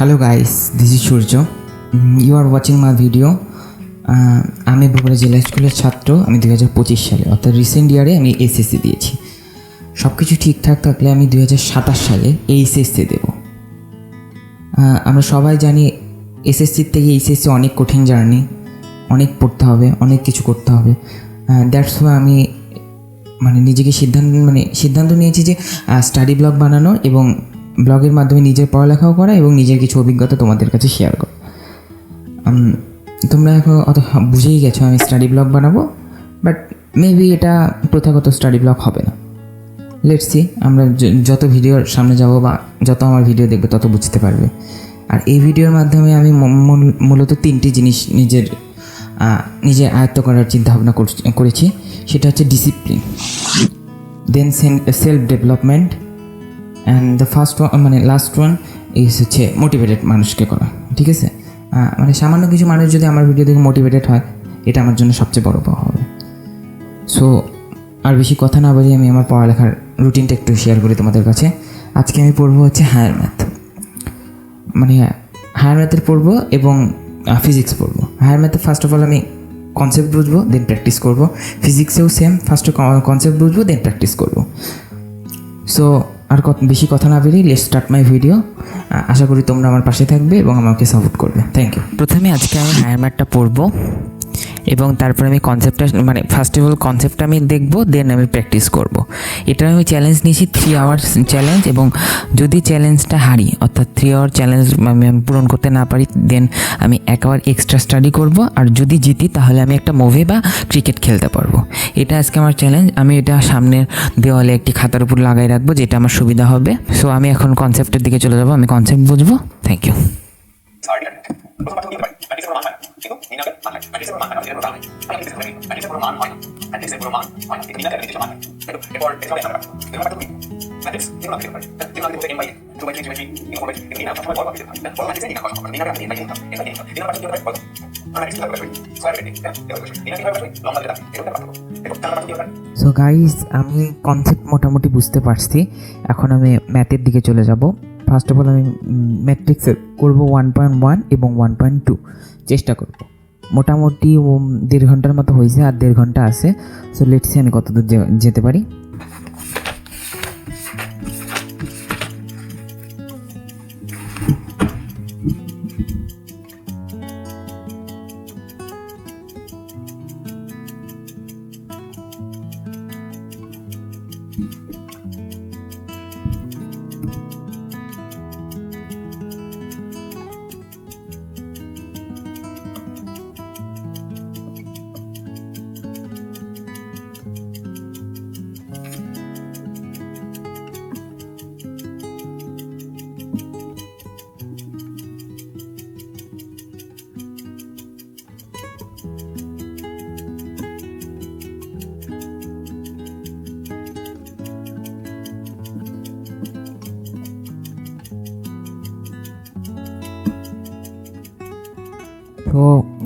Hello guys this is Surya you are watching my video আমি বগুড়া জেলা স্কুলের ছাত্র আমি দু হাজার পঁচিশ সালে অর্থাৎ রিসেন্ট ইয়ারে আমি এসএসসি দিয়েছি। সব কিছু ঠিকঠাক থাকলে আমি দু হাজার সাতাশ সালে এইচএসসি দেব। আহ, আমরা সবাই জানি এসএসসির থেকে এইচএসসি অনেক কঠিন জার্নি অনেক পড়তে হবে অনেক কিছু করতে হবে। দ্যাটস ওয়াই আমি মানে নিজেকে সিদ্ধান্ত মানে সিদ্ধান্ত নিয়েছি যে স্টাডি ব্লগ বানানো এবং ব্লগের মাধ্যমে নিজের পড়ালেখাও করা এবং নিজের কিছু অভিজ্ঞতা তোমাদের কাছে শেয়ার করা। তোমরা এখন অত বুঝেই গেছো আমি স্টাডি ব্লগ বানাবো বাট মেবি এটা প্রথাগত স্টাডি ব্লগ হবে না। লেটস সি আমরা যত ভিডিওর সামনে যাব বা যত আমার ভিডিও দেখবে তত বুঝতে পারবে। আর এই ভিডিওর মাধ্যমে আমি মূলত তিনটি জিনিস নিজের আহ, নিজে আয়ত্ত করার চিন্তা ভাবনা করছি- করেছি সেটা হচ্ছে discipline then self development and the first one মানে লাস্ট ওয়ান ইজ হচ্ছে মোটিভেটেড মানুষকে করা, ঠিক আছে? মানে সামান্য কিছু মানুষ যদি আমার ভিডিও দেখে মোটিভেটেড হয়, এটা আমার জন্য সবচেয়ে বড় পাওয়া হবে। সো আর বেশি কথা না বলে আমি আমার পড়ালেখার রুটিনটা একটু শেয়ার করি তোমাদের কাছে। আজকে আমি পড়ব হচ্ছে হায়ার ম্যাথ মানে হায়ার ম্যাথের পড়ব এবং ফিজিক্স পড়ব। হায়ার ম্যাথে ফার্স্ট অফ অল আমি কনসেপ্ট বুঝব দেন প্র্যাকটিস করব। ফিজিক্সেও সেম ফার্স্টে কনসেপ্ট বুঝব দেন প্র্যাকটিস করব। সো আর বেশি কথা না বেরিয়ে লেট স্টার্ট মাই ভিডিও আশা করি তোমরা আমার পাশে থাকবে এবং আমাকে সাপোর্ট করবে। থ্যাংক ইউ প্রথমে আজকে আমি হায়ার ম্যাটটা পড়ব। এবং তারপরে আমি কনসেপ্টটা মানে ফার্স্ট অফ অল কনসেপ্টটা আমি দেখব দেন আমি প্র্যাকটিস করব। এটা আমি চ্যালেঞ্জ নিয়েছি থ্রি আওয়ার্স চ্যালেঞ্জ এবং যদি চ্যালেঞ্জটা হারি, অর্থাৎ থ্রি আওয়ার চ্যালেঞ্জ আমি পূরণ করতে না পারি দেন আমি এক আওয়ার এক্সট্রা স্টাডি করব আর যদি জিতি, তাহলে আমি একটা মুভি বা ক্রিকেট খেলতে পারব। এটা আজকে আমার চ্যালেঞ্জ আমি এটা সামনের দেওয়ালে একটি খাতার উপর লাগাই রাখব, যেটা আমার সুবিধা হবে। সো আমি এখন কনসেপ্টের দিকে চলে যাব, আমি কনসেপ্ট বুঝব? থ্যাংক ইউ সো গাইস আমি কনসেপ্ট মোটামুটি বুঝতে পারছি। এখন আমি ম্যাথের দিকে চলে যাব। ফার্স্ট অফ অল আমি ম্যাট্রিক্সের করব ওয়ান পয়েন্ট ওয়ান এবং ওয়ান পয়েন্ট টু চেষ্টা করব। মোটামুটি দেড় ঘণ্টার মতো হয়েছে, আর দেড় ঘণ্টা আছে। সো লেটসি আমি কতদূর যে- যেতে পারি। তো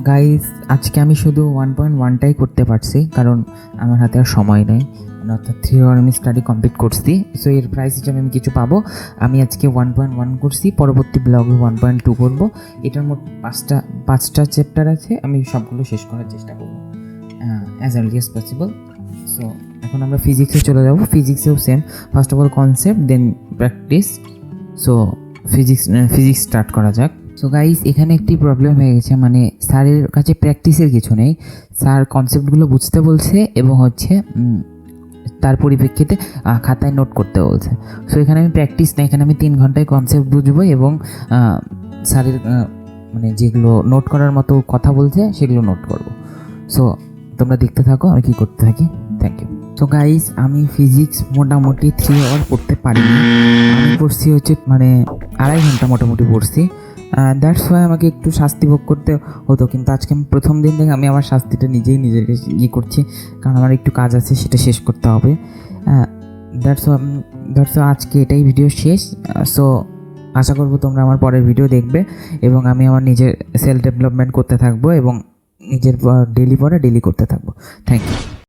গাইস আজকে আমি শুধু ওয়ান পয়েন্ট ওয়ানটাই করতে পারছি, কারণ আমার হাতে আর সময় নেই। অর্থাৎ থ্রি আওয়ার আমি স্টাডি কমপ্লিট করছি। সো এর প্রাইস হিসাবে আমি কিছু পাবো। আমি আজকে ওয়ান পয়েন্ট ওয়ান করছি, পরবর্তী ব্লগে ওয়ান পয়েন্ট টু করব। এটার মোট পাঁচটা পাঁচটা চ্যাপ্টার আছে, আমি সবগুলো শেষ করার চেষ্টা করব। As early as possible so এখন আমরা ফিজিক্সে চলে যাব। ফিজিক্সেও same first of all concept then practice so physics physics start করা যাক। সো গাইস এখানে একটি প্রবলেম হয়ে গেছে মানে স্যারের কাছে প্র্যাকটিসের কিছু নেই। স্যার কনসেপ্টগুলো বুঝতে বলছে এবং হচ্ছে তার পরিপ্রেক্ষিতে খাতায় নোট করতে বলছে। সো এখানে আমি প্র্যাকটিস না, এখানে আমি তিন ঘন্টায় কনসেপ্ট বুঝব এবং স্যারের মানে যেগুলো নোট করার মতো কথা বলছে, সেগুলো নোট করব। সো তোমরা দেখতে থাকো, আমি কী করতে থাকি? থ্যাংক ইউ তো গাইস আমি ফিজিক্স মোটামুটি থ্রি আওয়ার পড়তে পারিনি। আমি পড়ছি হচ্ছে মানে আড়াই ঘণ্টা মোটামুটি পড়ছি। দ্যাটস ওয়াই আমাকে একটু শাস্তি ভোগ করতে হতো। কিন্তু আজকে আমি প্রথম দিন থেকে আমি আমার শাস্তিটা নিজেই নিজেকে ইয়ে করছি। কারণ আমার একটু কাজ আছে, সেটা শেষ করতে হবে। দ্যাটস দ্যাটস আজকে এটাই ভিডিও শেষ। সো আশা করব তোমরা আমার পরের ভিডিও দেখবে এবং আমি আমার নিজের সেলফ ডেভেলপমেন্ট করতে থাকব এবং নিজের ডেলি পরে ডেলি করতে থাকব। Thank you